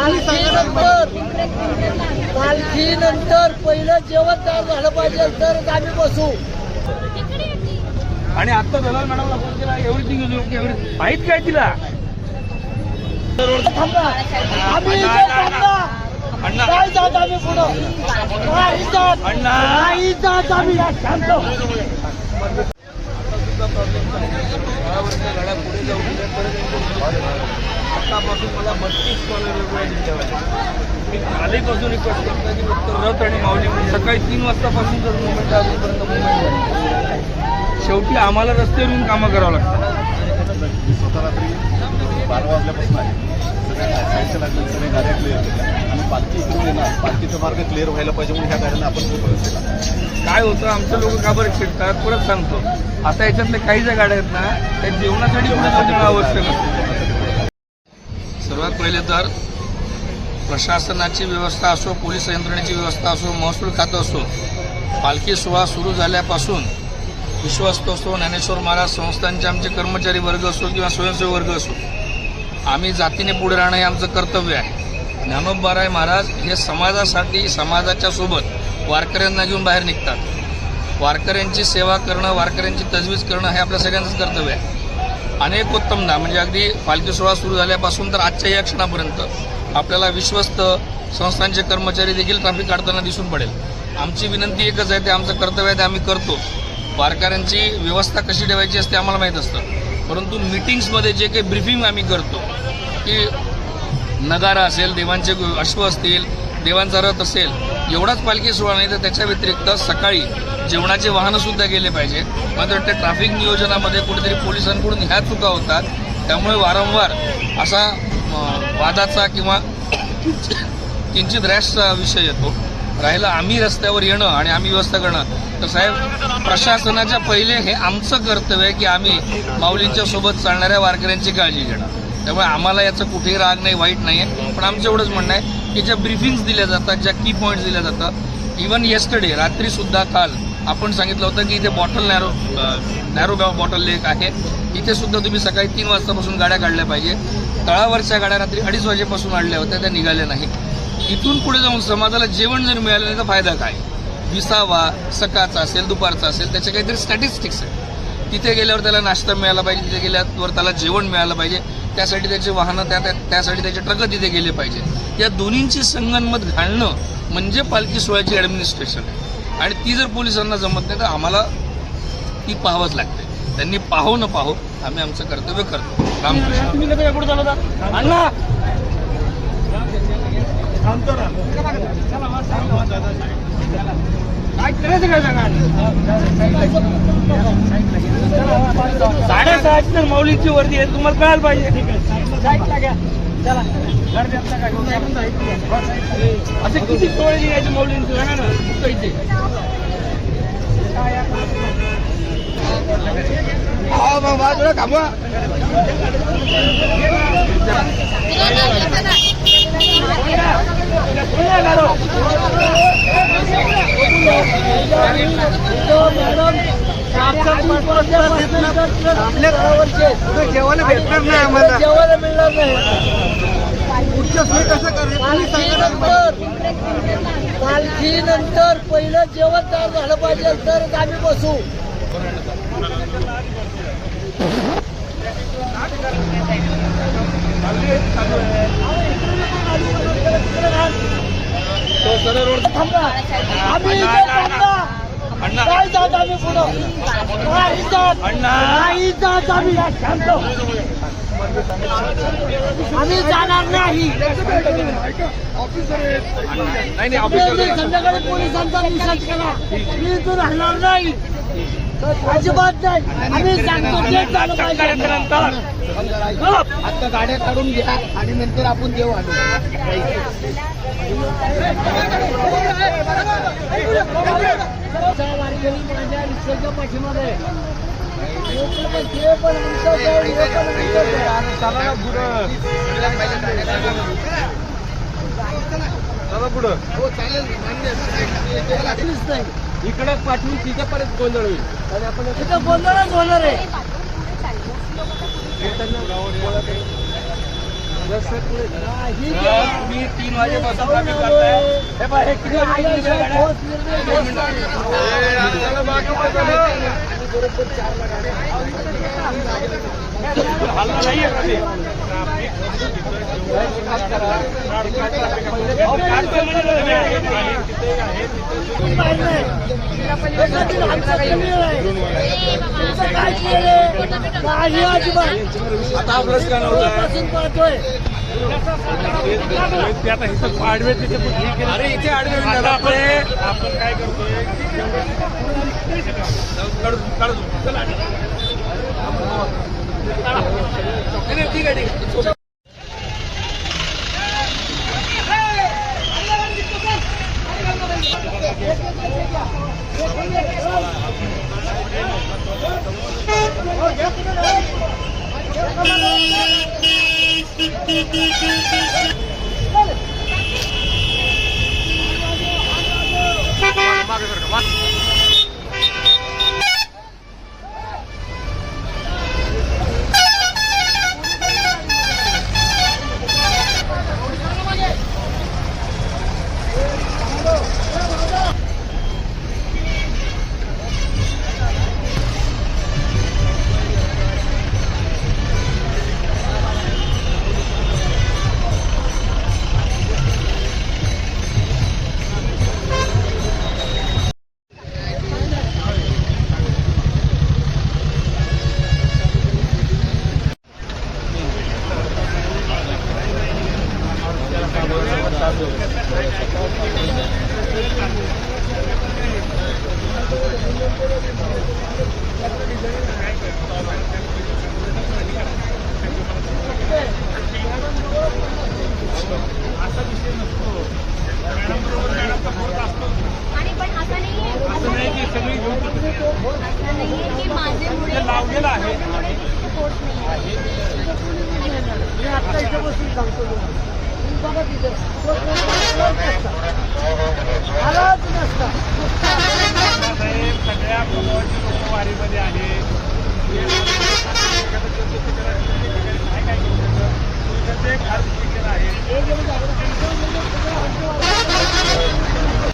पालखीनंतर पालखीनंतर पहिलं जेवण तयार झालं पाहिजे तरच आम्ही बसू. आणि आता दलाल मॅडमला फोन केला एव्हरीथिंग इज ओके एव्हरी माहीत काय तिला? आम्ही इथे थांबा. अण्णा. नाही जात आम्ही पुढं. नाही जात. अण्णा. नाही जात आम्ही शांत. आतापासून मला बत्तीस कॉल वेगवेगळ्या जिल्ह्यावर मी आधीपासून रिक्वेस्ट करतो की फक्त रथ आणि माऊली म्हणून. सकाळी तीन वाजतापासून जर मुवमेंट अजूनपर्यंत मुवमेंट शेवटी आम्हाला रस्त्यावर येऊन कामं करावं लागतात. स्वतः रात्री बारा वाजल्यापासून आहे. सगळ्या सगळ्या गाड्या क्लिअर केल्या आणि पालखी इकडून येणार. पालखीचा मार्ग क्लिअर व्हायला पाहिजे म्हणून ह्या गाड्यांना आपण दिला काय होतं आमचं लोक का बरं चिडतात? परत सांगतो. आता याच्यातल्या काही ज्या गाड्या आहेत ना त्या जेवणासाठी पुढे जाणं आवश्यक असतं सर्वात पहिले तर प्रशासनाची व्यवस्था असो पोलीस यंत्रणेची व्यवस्था असो महसूल खातं असो पालखी सोहळा सुरू झाल्यापासून विश्वस्त असो ज्ञानेश्वर महाराज संस्थांचे आमचे कर्मचारी वर्ग असो किंवा स्वयंसेवी वर्ग असो आम्ही जातीने पुढे राहणं हे आमचं कर्तव्य आहे. ज्ञानोबाराय महाराज हे समाजासाठी समाजाच्या सोबत वारकऱ्यांना घेऊन बाहेर निघतात. वारकऱ्यांची सेवा करणं वारकऱ्यांची तजवीज करणं हे आपल्या सगळ्यांचंच कर्तव्य आहे. अनेक उत्तमदा म्हणजे अगदी पालखी सोहळा सुरू झाल्यापासून तर आजच्या या क्षणापर्यंत आपल्याला विश्वस्त संस्थांचे कर्मचारी देखील ट्रॅफिक काढताना दिसून पडेल. आमची विनंती एकच आहे ते आमचं कर्तव्य आहे ते आम्ही करतो. वारकऱ्यांची व्यवस्था कशी ठेवायची असते आम्हाला माहीत असतं. परंतु मिटिंग्समध्ये जे काही ब्रिफिंग आम्ही करतो की नगारा असेल देवांचे अश्व असतील देवांचा रथ असेल एवढाच पालखी सोहळा नाही तर त्याच्या व्यतिरिक्त सकाळी जेवणाचे वाहनंसुद्धा गेले पाहिजे. मात्र त्या ट्रॅफिक नियोजनामध्ये कुठेतरी पोलिसांकडून ह्या चुका होतात. त्यामुळे वारंवार असा वादाचा किंवा किंचित रॅशचा विषय येतो. राहिला आम्ही रस्त्यावर येणं आणि आम्ही व्यवस्था करणं. तर साहेब प्रशासनाच्या पहिले हे आमचं कर्तव्य आहे की आम्ही माऊलींच्या सोबत चालणाऱ्या वारकऱ्यांची काळजी घेणं. त्यामुळे आम्हाला याचं कुठेही राग नाही वाईट नाही आहे पण आमचं एवढंच म्हणणं आहे की ज्या ब्रीफिंग्स दिल्या जातात ज्या की पॉईंट्स दिल्या जातात. इवन येस्टरडे रात्रीसुद्धा काल आपण सांगितलं होतं की इथे bottle narrow narrow bottle lake आहे. इथे सुद्धा तुम्ही सकाळी तीन वाजतापासून गाड्या काढल्या पाहिजे. तळावरच्या गाड्या रात्री अडीच वाजेपासून आणल्या होत्या त्या निघाल्या नाही. इथून पुढे जाऊन समाजाला जेवण जर मिळालं नाही तर फायदा काय? विसावा सकाळचा असेल दुपारचा असेल त्याचे काहीतरी स्टॅटिस्टिक्स आहे तिथे गेल्यावर त्याला नाश्ता मिळाला पाहिजे तिथे गेल्यावर त्याला जेवण मिळालं पाहिजे त्यासाठी त्याची वाहनं त्या त्या- त्यासाठी त्याचे ट्रक तिथे गेले पाहिजे या दोन्हींची संगनमत घालणं म्हणजे पालखी सोहळ्याची ॲडमिनिस्ट्रेशन आहे आणि ती जर पोलिसांना जमत नाही तर आम्हाला ती पाहावंच लागते त्यांनी पाहो न पाहो आम्ही आमचं कर्तव्य करतो रामकृष्ण तुम्ही कसं पुढे चालवता अण्णा काय करायचं काय सांगा साडेसहाची तर मौलिकची वर्दी आहे. तुम्हाला कळायला पाहिजे. असे किती टोळे निघायचे मौलींचे ना. फक्त इथे मग बाजूला थांबवा. आपल्या गावावरचे जेवायला भेटणार नाही आम्हाला जेवायला मिळणार नाही पुढच्या सोय कसं करेल पालखी नंतर पहिलं जेवण तयार झालं पाहिजे तरच आम्ही बसू. तो सरळ रोड थांबा. आम्ही अण्णा नाही जात आम्ही पुढं. नाही जात. अण्णा. नाही जात आम्ही. जाणार नाही. संध्याकाळी पोलिसांचा निषेध करा. मी इथून राहणार नाही. अजिबात नाही. आम्ही सांगतो पाहिजे. आता गाड्या काढून घ्या आणि नंतर आपण देऊ माझ्या रिक्षाच्या पाठीमध्ये. चला पुढं हो चालेल मान्य काहीच नाही. इकडं पाठवून तिथेपर्यंत गोंधळ होईल आणि आपण इथं गोंधळच होणार आहे तीन वाजेपासून करताय हे हे किती गाड्या? ठोस निर्णय दोन मिनिटं. देशातील आमचा कमी आहे. तुमचं काय केलं? काही अजिबात. आता हा नव्हता पासून पाहतोय अरे इथे आडवे आपण आपण काय करतोय ठीक आहे ठीक आहे आणि पण असं नाहीये बघा तिथे. तो आलाच नसता